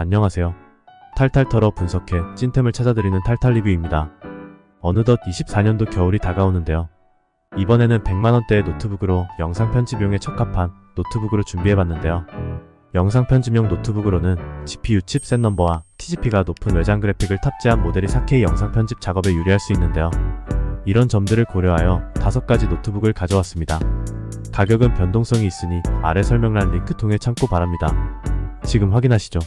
안녕하세요. 탈탈 털어 분석해 찐템을 찾아드리는 탈탈 리뷰입니다. 어느덧 24년도 겨울이 다가오는데요. 이번에는 100만원대의 노트북으로 영상 편집용에 적합한 노트북으로 준비해봤는데요. 영상 편집용 노트북으로는 GPU 칩셋 넘버와 TGP가 높은 외장 그래픽을 탑재한 모델이 4K 영상 편집 작업에 유리할 수 있는데요. 이런 점들을 고려하여 5가지 노트북을 가져왔습니다. 가격은 변동성이 있으니 아래 설명란 링크 통해 참고 바랍니다. 지금 확인하시죠.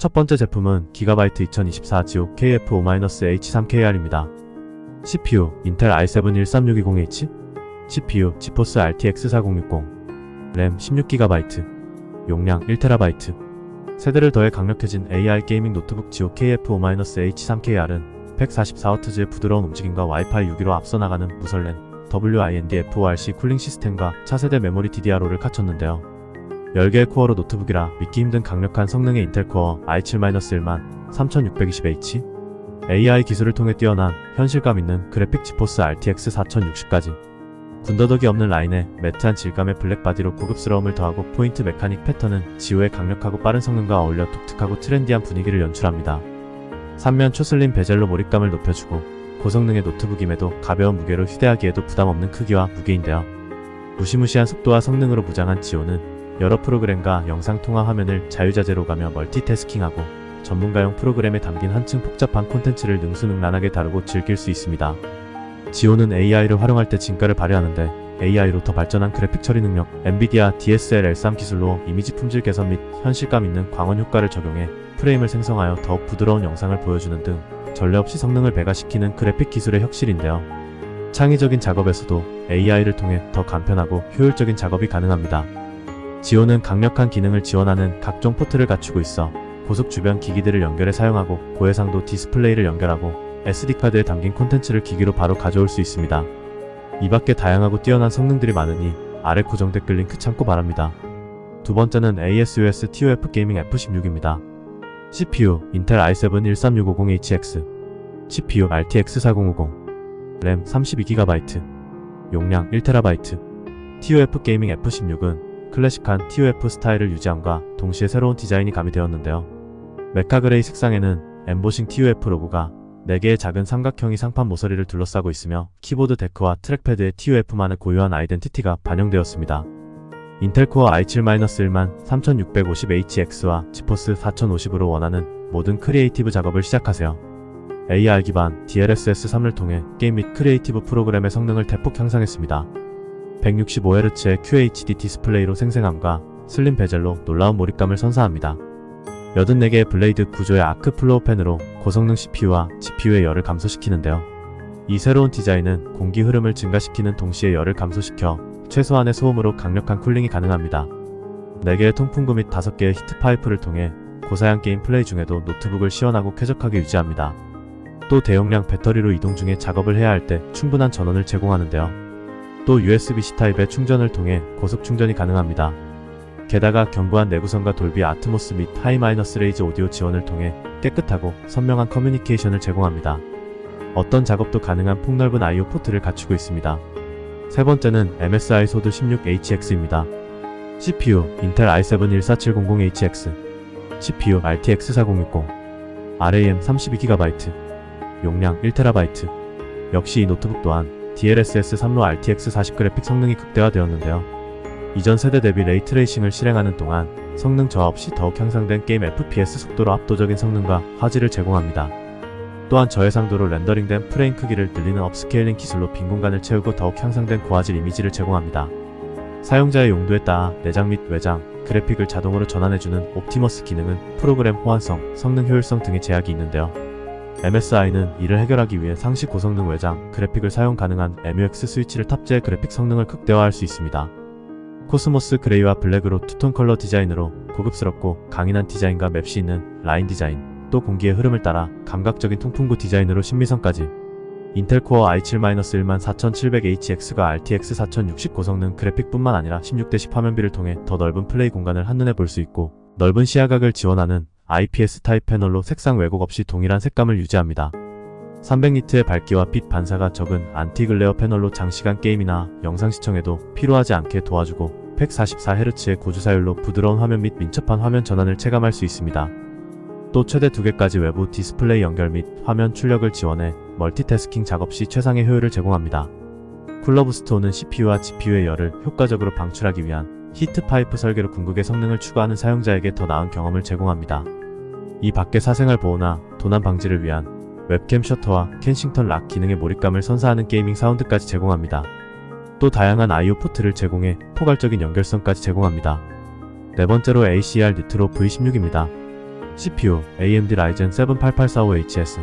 첫 번째 제품은 기가바이트 2024 지오 KF5-H3KR입니다. CPU 인텔 i7 13620H CPU 지포스 RTX 4060 램 16GB 용량 1TB 세대를 더해 강력해진 AI 게이밍 노트북 지오 KF5-H3KR은 144Hz의 부드러운 움직임과 와이파이 6기로 앞서 나가는 무설렌 WIND FORC 쿨링 시스템과 차세대 메모리 DDR5를 갖췄는데요. 10개의 코어로 노트북이라 믿기 힘든 강력한 성능의 인텔 코어 i7-1만 3620H AI 기술을 통해 뛰어난 현실감 있는 그래픽 지포스 RTX 4060까지 군더더기 없는 라인에 매트한 질감의 블랙바디로 고급스러움을 더하고 포인트 메카닉 패턴은 지오의 강력하고 빠른 성능과 어울려 독특하고 트렌디한 분위기를 연출합니다. 삼면 초슬림 베젤로 몰입감을 높여주고 고성능의 노트북임에도 가벼운 무게로 휴대하기에도 부담 없는 크기와 무게인데요. 무시무시한 속도와 성능으로 무장한 지오는 여러 프로그램과 영상 통화 화면을 자유자재로 가며 멀티태스킹하고 전문가용 프로그램에 담긴 한층 복잡한 콘텐츠를 능수능란하게 다루고 즐길 수 있습니다. 지오는 AI를 활용할 때 진가를 발휘하는데 AI로 더 발전한 그래픽 처리 능력, 엔비디아 DSL-R3 기술로 이미지 품질 개선 및 현실감 있는 광원 효과를 적용해 프레임을 생성하여 더욱 부드러운 영상을 보여주는 등 전례 없이 성능을 배가시키는 그래픽 기술의 혁실인데요. 창의적인 작업에서도 AI를 통해 더 간편하고 효율적인 작업이 가능합니다. 지오는 강력한 기능을 지원하는 각종 포트를 갖추고 있어 고속 주변 기기들을 연결해 사용하고 고해상도 디스플레이를 연결하고 SD카드에 담긴 콘텐츠를 기기로 바로 가져올 수 있습니다. 이 밖에 다양하고 뛰어난 성능들이 많으니 아래 고정 댓글 링크 참고 바랍니다. 두 번째는 ASUS TUF 게이밍 F16입니다. CPU 인텔 i7 13650HX CPU RTX 4050 램 32GB 용량 1TB TUF 게이밍 F16은 클래식한 TUF 스타일을 유지함과 동시에 새로운 디자인이 가미되었는데요. 메카 그레이 색상에는 엠보싱 TUF 로고가 4개의 작은 삼각형이 상판 모서리를 둘러싸고 있으며 키보드 데크와 트랙패드에 TUF만의 고유한 아이덴티티가 반영되었습니다. 인텔 코어 i7-1만 3650HX와 지포스 4050으로 원하는 모든 크리에이티브 작업을 시작하세요. AR 기반 DLSS3을 통해 게임 및 크리에이티브 프로그램의 성능을 대폭 향상했습니다. 165Hz의 QHD 디스플레이로 생생함과 슬림 베젤로 놀라운 몰입감을 선사합니다. 84개의 블레이드 구조의 아크 플로어 팬으로 고성능 CPU와 GPU의 열을 감소시키는데요. 이 새로운 디자인은 공기 흐름을 증가시키는 동시에 열을 감소시켜 최소한의 소음으로 강력한 쿨링이 가능합니다. 4개의 통풍구 및 5개의 히트 파이프를 통해 고사양 게임 플레이 중에도 노트북을 시원하고 쾌적하게 유지합니다. 또 대용량 배터리로 이동 중에 작업을 해야 할 때 충분한 전원을 제공하는데요. 또 USB-C 타입의 충전을 통해 고속 충전이 가능합니다. 게다가 견고한 내구성과 돌비 아트모스 및 하이 마이너스 레이즈 오디오 지원을 통해 깨끗하고 선명한 커뮤니케이션을 제공합니다. 어떤 작업도 가능한 폭넓은 I/O 포트를 갖추고 있습니다. 세 번째는 MSI 소드 16HX입니다. CPU 인텔 i7 14700HX CPU RTX 4060 RAM 32GB 용량 1TB 역시 이 노트북 또한 DLSS 3로 RTX 40 그래픽 성능이 극대화되었는데요. 이전 세대 대비 레이트레이싱을 실행하는 동안 성능 저하 없이 더욱 향상된 게임 FPS 속도로 압도적인 성능과 화질을 제공합니다. 또한 저해상도로 렌더링된 프레임 크기를 늘리는 업스케일링 기술로 빈 공간을 채우고 더욱 향상된 고화질 이미지를 제공합니다. 사용자의 용도에 따라 내장 및 외장, 그래픽을 자동으로 전환해주는 옵티머스 기능은 프로그램 호환성, 성능 효율성 등의 제약이 있는데요. MSI는 이를 해결하기 위해 상시 고성능 외장, 그래픽을 사용 가능한 MUX 스위치를 탑재해 그래픽 성능을 극대화할 수 있습니다. 코스모스 그레이와 블랙으로 투톤 컬러 디자인으로 고급스럽고 강인한 디자인과 맵시 있는 라인 디자인, 또 공기의 흐름을 따라 감각적인 통풍구 디자인으로 신미성까지 인텔 코어 i7-1만 4700HX가 RTX 4060 고성능 그래픽뿐만 아니라 16대10 화면비를 통해 더 넓은 플레이 공간을 한눈에 볼 수 있고 넓은 시야각을 지원하는 IPS 타입 패널로 색상 왜곡 없이 동일한 색감을 유지합니다. 300니트의 밝기와 빛 반사가 적은 안티글레어 패널로 장시간 게임이나 영상 시청에도 피로하지 않게 도와주고 144Hz의 고주사율로 부드러운 화면 및 민첩한 화면 전환을 체감할 수 있습니다. 또 최대 2개까지 외부 디스플레이 연결 및 화면 출력을 지원해 멀티태스킹 작업 시 최상의 효율을 제공합니다. 스토어는 CPU와 GPU의 열을 효과적으로 방출하기 위한 히트 파이프 설계로 궁극의 성능을 추구하는 사용자에게 더 나은 경험을 제공합니다. 이 밖에 사생활 보호나 도난 방지를 위한 웹캠 셔터와 켄싱턴 락 기능의 몰입감을 선사하는 게이밍 사운드까지 제공합니다. 또 다양한 I/O 포트를 제공해 포괄적인 연결성까지 제공합니다. 네 번째로 ACR 니트로 V16입니다. CPU AMD Ryzen 7 8845HS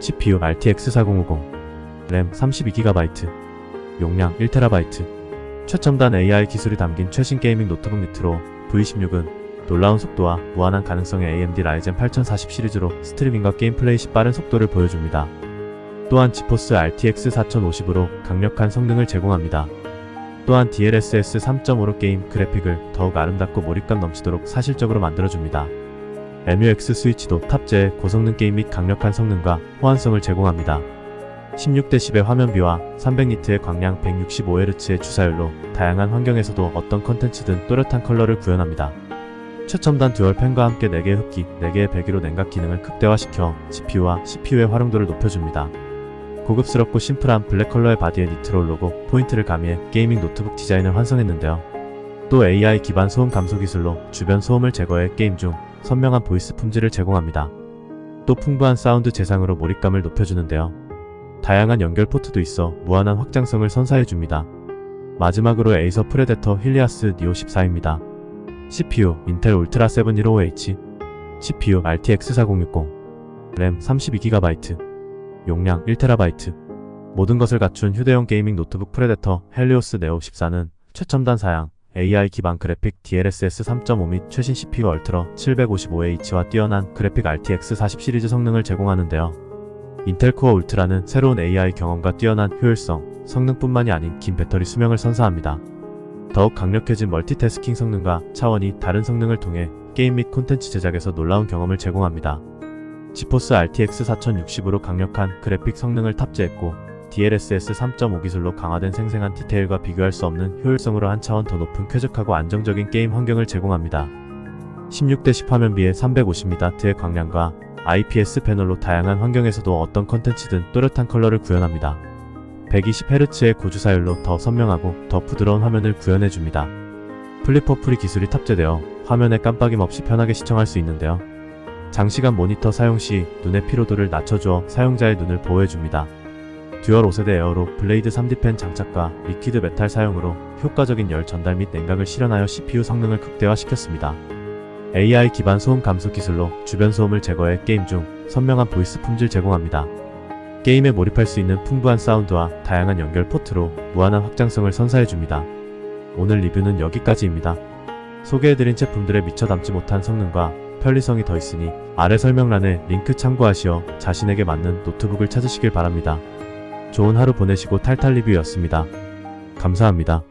CPU RTX 4050 램 32GB 용량 1TB 최첨단 AI 기술이 담긴 최신 게이밍 노트북 니트로 V16은 놀라운 속도와 무한한 가능성의 AMD Ryzen 8040 시리즈로 스트리밍과 게임 플레이 시 빠른 속도를 보여줍니다. 또한 지포스 RTX 4050으로 강력한 성능을 제공합니다. 또한 DLSS 3.5로 게임 그래픽을 더욱 아름답고 몰입감 넘치도록 사실적으로 만들어줍니다. MUX 스위치도 탑재해 고성능 게임 및 강력한 성능과 호환성을 제공합니다. 16대10의 화면비와 300니트의 광량 165Hz의 주사율로 다양한 환경에서도 어떤 컨텐츠든 또렷한 컬러를 구현합니다. 최첨단 듀얼 펜과 함께 4개의 흡기, 4개의 배기로 냉각 기능을 극대화시켜 GPU와 CPU의 활용도를 높여줍니다. 고급스럽고 심플한 블랙 컬러의 바디에 니트롤 로고, 포인트를 가미해 게이밍 노트북 디자인을 완성했는데요. 또 AI 기반 소음 감소 기술로 주변 소음을 제거해 게임 중 선명한 보이스 품질을 제공합니다. 또 풍부한 사운드 재상으로 몰입감을 높여주는데요. 다양한 연결 포트도 있어 무한한 확장성을 선사해줍니다. 마지막으로 에이서 프레데터 힐리아스 니오 14입니다. CPU 인텔 울트라 715H CPU RTX 4060 램 32GB 용량 1TB 모든 것을 갖춘 휴대용 게이밍 노트북 프레데터 헬리오스 네오 14는 최첨단 사양 AI 기반 그래픽 DLSS 3.5 및 최신 CPU 얼트러 755H와 뛰어난 그래픽 RTX 40 시리즈 성능을 제공하는데요. 인텔 코어 울트라는 새로운 AI 경험과 뛰어난 효율성, 성능뿐만이 아닌 긴 배터리 수명을 선사합니다. 더욱 강력해진 멀티태스킹 성능과 차원이 다른 성능을 통해 게임 및 콘텐츠 제작에서 놀라운 경험을 제공합니다. 지포스 RTX 4060으로 강력한 그래픽 성능을 탑재했고 DLSS 3.5 기술로 강화된 생생한 디테일과 비교할 수 없는 효율성으로 한 차원 더 높은 쾌적하고 안정적인 게임 환경을 제공합니다. 16대10 화면비의 350W의 광량과 IPS 패널로 다양한 환경에서도 어떤 컨텐츠든 또렷한 컬러를 구현합니다. 120Hz의 고주사율로 더 선명하고 더 부드러운 화면을 구현해줍니다. 플리퍼 프리 기술이 탑재되어 화면에 깜빡임 없이 편하게 시청할 수 있는데요. 장시간 모니터 사용 시 눈의 피로도를 낮춰주어 사용자의 눈을 보호해줍니다. 듀얼 5세대 에어로 블레이드 3D 펜 장착과 리퀴드 메탈 사용으로 효과적인 열 전달 및 냉각을 실현하여 CPU 성능을 극대화시켰습니다. AI 기반 소음 감소 기술로 주변 소음을 제거해 게임 중 선명한 보이스 품질 제공합니다. 게임에 몰입할 수 있는 풍부한 사운드와 다양한 연결 포트로 무한한 확장성을 선사해줍니다. 오늘 리뷰는 여기까지입니다. 소개해드린 제품들의 미처 담지 못한 성능과 편리성이 더 있으니 아래 설명란에 링크 참고하시어 자신에게 맞는 노트북을 찾으시길 바랍니다. 좋은 하루 보내시고 탈탈 리뷰였습니다. 감사합니다.